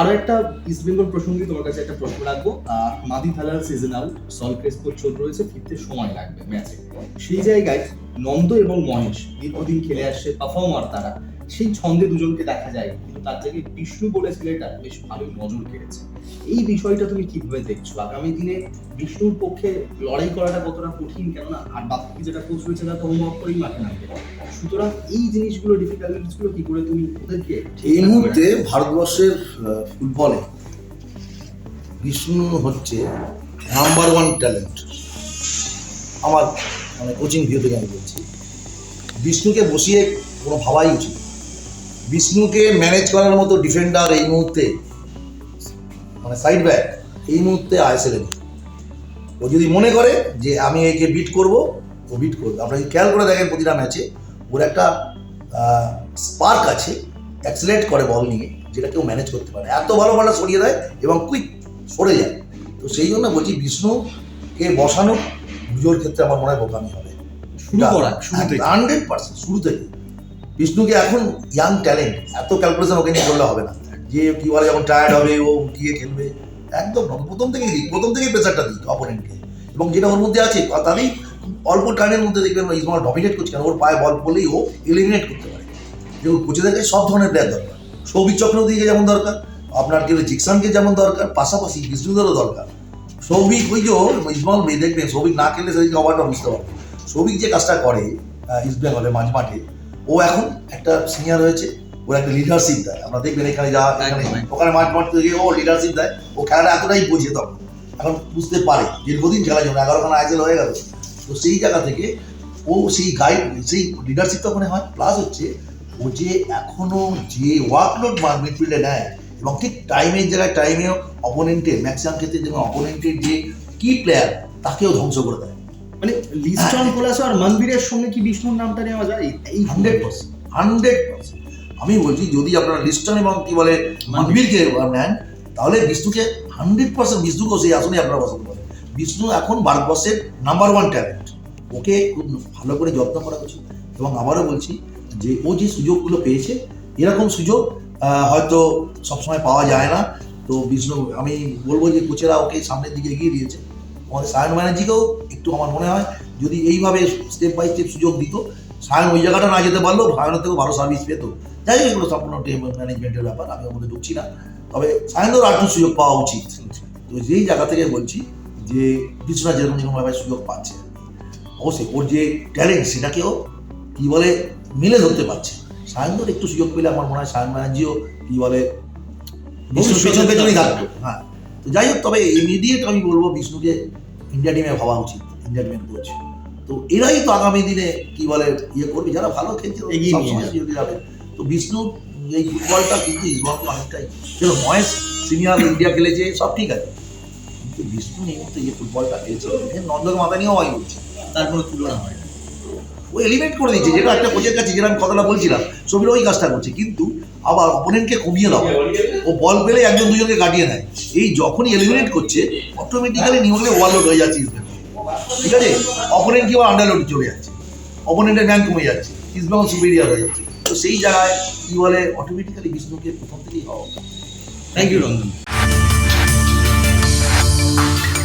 আরও একটা ইস্ট বেঙ্গল প্রসঙ্গে তোমার কাছে একটা প্রশ্ন রাখব। মাদি সল ক্রেসপোর চোট রয়েছে, ফিরতে সময় লাগবে ম্যাচে সেই জায়গায় নন্দ এবং মহেশ দীর্ঘদিন খেলে আসছে পারফর্মার তারা। সেই ছন্দে দুজনকে দেখা যায়, কিন্তু তার জায়গায় বিষ্ণু বলে ছেলেটা বেশ ভালোই নজর কেড়েছে। এই বিষয়টা তুমি কীভাবে দেখছ? আগামী দিনে বিষ্ণুর পক্ষে লড়াই করাটা কতটা কঠিন, কেননা আর বাকি যেটা কোচ রয়েছে তারা তো হোমওয়ার্ক করেই মাঠে নামবে। সুতরাং এই জিনিসগুলো ডিফিকাল্টিসগুলো কি করে তুমি ওদেরকে এই মুহূর্তে ভারতবর্ষের ফুটবলে বিষ্ণু হচ্ছে নাম্বার ওয়ান ট্যালেন্ট আমার মানে কোচিং ভিউ থেকে আমি বলছি। বিষ্ণুকে বসিয়ে কোনো ভাবাই উচিত বিষ্ণুকে ম্যানেজ করার মতো ডিফেন্ডার এই মুহূর্তে মানে সাইড ব্যাক এই মুহূর্তে আইএসএলে ও যদি মনে করে যে আমি একে বিট করব ও বিট করবে। আপনারা খেয়াল করে দেখেন প্রতিটা ম্যাচে ওর একটা স্পার্ক আছে অ্যাক্সিলেট করে বল নিয়ে যেটা কেউ ম্যানেজ করতে পারে। এত ভালো বলটা সরিয়ে দেয় এবং কুইক সরে যায়। তো সেই জন্য বলছি বিষ্ণুকে বসানো দুজোর ক্ষেত্রে আমার মনে হয় বোকামি হবে। শুরু করা শুরু হান্ড্রেড পার্সেন্ট শুরু থেকে। বিষ্ণুকে এখন ইয়াং ট্যালেন্ট এত ক্যালকুলেশন ওকে নিয়ে করলে হবে না। যে কি বলে যখন টায়ার্ড হবে ও গিয়ে খেলবে। একদম প্রথম থেকেই প্রথম থেকেই প্রেসারটা দিই অপোনেন্টকে এবং যেটা ওর মধ্যে আছে তাদেরই অল্প টাইমের মধ্যে দেখবেন ইসমল ডমিনেট করছে কারণ ওর পায়ে বল পড়লেই ও এলিমিনেট করতে পারে। যেমন কোচেদের কাছে সব ধরনের প্লেয়ার দরকার। সৌভিক চক্রবর্তীকে যেমন দরকার আপনার কেউ জিকসানকে যেমন দরকার পাশাপাশি বিষ্ণুদেরও দরকার। সৌভিক ওই যে ইসমল মেয়ে দেখবেন সৌভিক না খেললে সেদিকে অবারটা বুঝতে পারবে। সৌভিক যে কাজটা করে ইস্ট বেঙ্গলের মাঝ মাঠে ও এখন একটা সিনিয়র হয়েছে ওর একটা লিডারশিপ দেয়। আমরা দেখবেন এখানে যা এখানে। ওখানে মাঠ মাঠ থেকে ও লিডারশিপ দেয়। ও খেলাটা এতটাই বোঝে তখন। এখন বুঝতে পারে দীর্ঘদিন খেলার জন্য এগারোখানা আইসেল হয়ে গেল। তো সেই জায়গা থেকে ও সেই গাইড সেই লিডারশিপটা ওখানে হয়। প্লাস হচ্ছে ও যে এখনও যে ওয়ার্কলোড মিডফিল্ডে নেয় এবং ঠিক টাইমের জায়গায় টাইমেও অপোনেন্টের ম্যাক্সিমাম ক্ষেত্রে যেমন অপোনেন্টের যে কি প্লেয়ার তাকেও ধ্বংস করে দেয়। মানে লিস্টন কোলাসো আর মন্দিরের সঙ্গে কি বিষ্ণুর নামটা নেওয়া যায়? এই হান্ড্রেড পার্সেন্ট হান্ড্রেড পার্সেন্ট আমি বলছি যদি আপনারা লিস্টন এবং কি বলে মানবীরকে নেন তাহলে বিষ্ণুকে হান্ড্রেড পার্সেন্ট বিষ্ণুকেও সেই আসনে আপনারা পছন্দ করেন বিষ্ণু এখন ভারতবর্ষের নাম্বার ওয়ান ট্যালেন্ট ওকে খুব ভালো করে যত্ন করা উচিত এবং আবারও বলছি যে ও যে সুযোগগুলো পেয়েছে এরকম সুযোগ হয়তো সবসময় পাওয়া যায় না। তো বিষ্ণু আমি বলব যে কোচেরা ওকে সামনের দিকে এগিয়ে দিয়েছে। আমাদের সায়ন ব্যানার্জিকেও একটু আমার মনে হয় যদি এইভাবে স্টেপ বাই স্টেপ সুযোগ দিত সায়ন ওই জায়গাটা না যেতে পারলেও সায়নের থেকেও ভালো সার্ভিস পেত। যাই হোক এগুলো সম্পূর্ণ টিম ম্যানেজমেন্টের ব্যাপার আমি মধ্যে ঢুকছি না। তবে সায়নেরও আর একটু সুযোগ পাওয়া উচিত। তো যেই জায়গা থেকে বলছি যে বিশ্বনাথ যেরকম যেরকমভাবে সুযোগ পাচ্ছে। অবশ্যই ওর যে ট্যালেন্ট সেটাকেও কি বলে মিলে ধরতে পারছে। সায়নদের একটু সুযোগ পেলে আমার মনে হয় সায়ন ব্যানার্জিও কি বলে বিষ্ণুর পেছন পেছনেই থাকবে। হ্যাঁ। তো যাই হোক তবে ইমিডিয়েট আমি বলব বিষ্ণুকে ইন্ডিয়া টিমে ভাবা উচিত ইন্ডিয়া টিমের কোচ তো এরাই তো আগামী দিনে কি বলে ইয়ে করবে যারা ভালো খেলছে এগিয়ে যাবে। তো বিষ্ণু এই ফুটবলটা কিন্তু ইসবলকে অনেকটাই। মহেশ সিনিয়র ইন্ডিয়া খেলেছে সব ঠিক আছে। বিষ্ণু এই মুহূর্তে যে ফুটবলটা খেলছে এর নন্দকে মাথা নিয়েও হয় বলছে তার কোনো তুলনা হয় ও এলিমিনেট করে দিচ্ছে যেটা একটা কোচের কাছে যেটা আমি কথাটা বলছিলাম ছবির ওই কাজটা করছে। কিন্তু আবার অপোনেন্টকে কমিয়ে দাও। ও বল পেলে একজন দুজনকে কাটিয়ে নেয় এই যখনই এলিমিনেট করছে অটোমেটিক্যালি নিউজে ওভারলোড হয়ে যাচ্ছে ঠিক আছে? অপোনেন্ট কি আবার আন্ডারলোড চলে যাচ্ছে। অপোনেন্টের র্যাঙ্ক কমে যাচ্ছে। ইস্টবেঙ্গল সুপিরিয়ার হয়ে যাচ্ছে। তো সেই জায়গায় কি বলে অটোমেটিক্যালি বিষ্ণুকে প্রথম থেকেই হওয়া thank you Ranjan Thank you.